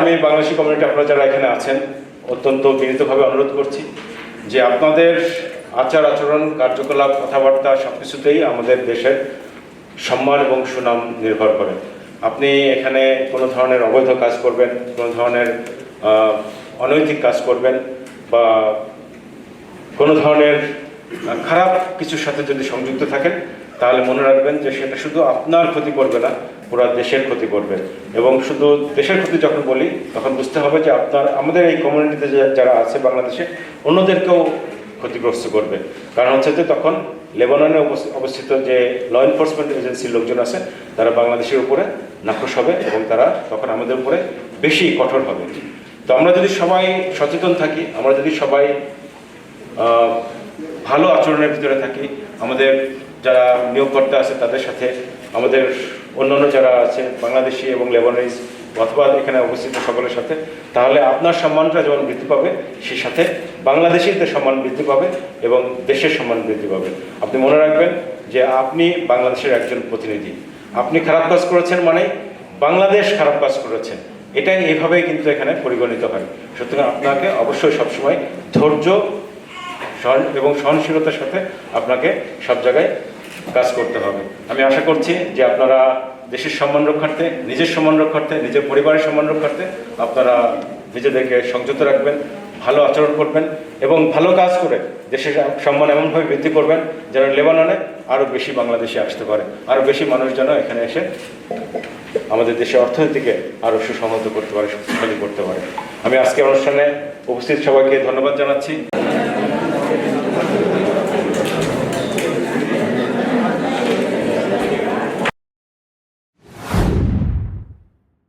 আমি বাংলাদেশি কমিউনিটি আপনারা যারা এখানে আছেন, অত্যন্ত বিনীতভাবে অনুরোধ করছি যে আপনাদের আচার আচরণ, কার্যকলাপ, কথাবার্তা সব কিছুতেই আমাদের দেশের সম্মান এবং সুনাম নির্ভর করে। আপনি এখানে কোনো ধরনের অবৈধ কাজ করবেন, কোনো ধরনের অনৈতিক কাজ করবেন বা কোনো ধরনের খারাপ কিছুর সাথে যদি সংযুক্ত থাকেন, তাহলে মনে রাখবেন যে সেটা শুধু আপনার ক্ষতি করবে না, পুরো দেশের ক্ষতি করবে। এবং শুধু দেশের ক্ষতি যখন বলি, তখন বুঝতে হবে যে আপনার, আমাদের এই কমিউনিটিতে যারা আছে বাংলাদেশে, অন্যদেরকেও ক্ষতিগ্রস্ত করবে। কারণ হচ্ছে যে তখন লেবাননে অবস- অবস্থিত যে ল এনফোর্সমেন্ট এজেন্সির লোকজন আছে, তারা বাংলাদেশের উপরে নাখোশ হবে এবং তারা তখন আমাদের উপরে বেশি কঠোর হবে। তো আমরা যদি সবাই সচেতন থাকি, আমরা যদি সবাই ভালো আচরণের ভিতরে থাকি। আমাদের যারা নিয়োগকর্তা আছে, তাদের সাথে আমাদের অন্যান্য যারা আছে বাংলাদেশি এবং লেবানিজ অথবা এখানে অবস্থিত সকলের সাথে, তাহলে আপনার সম্মানটা যেমন বৃদ্ধি পাবে, সেই সাথে বাংলাদেশিদের সম্মান বৃদ্ধি পাবে এবং দেশের সম্মান বৃদ্ধি পাবে। আপনি মনে রাখবেন যে আপনি বাংলাদেশের একজন প্রতিনিধি। আপনি খারাপ কাজ করেছেন মানে বাংলাদেশ খারাপ কাজ করেছেন এটাই এভাবেই কিন্তু এখানে পরিগণিত হয়। সুতরাং আপনাকে অবশ্যই সবসময় ধৈর্য এবং সহনশীলতার সাথে আপনাকে সব জায়গায় কাজ করতে হবে। আমি আশা করছি যে আপনারা দেশের সম্মান রক্ষার্থে, নিজের সম্মান রক্ষার্থে, নিজের পরিবারের সম্মান রক্ষার্থে আপনারা নিজেদেরকে সংযত রাখবেন, ভালো আচরণ করবেন এবং ভালো কাজ করে দেশের সম্মান এমনভাবে বৃদ্ধি করবেন যেন লেবাননে আরও বেশি বাংলাদেশে আসতে পারে, আরও বেশি মানুষ যেন এখানে এসে আমাদের দেশের অর্থনীতিকে আরও সুসংহত করতে পারে, শক্তিশালী করতে পারে। আমি আজকে অনুষ্ঠানে উপস্থিত সবাইকে ধন্যবাদ জানাচ্ছি।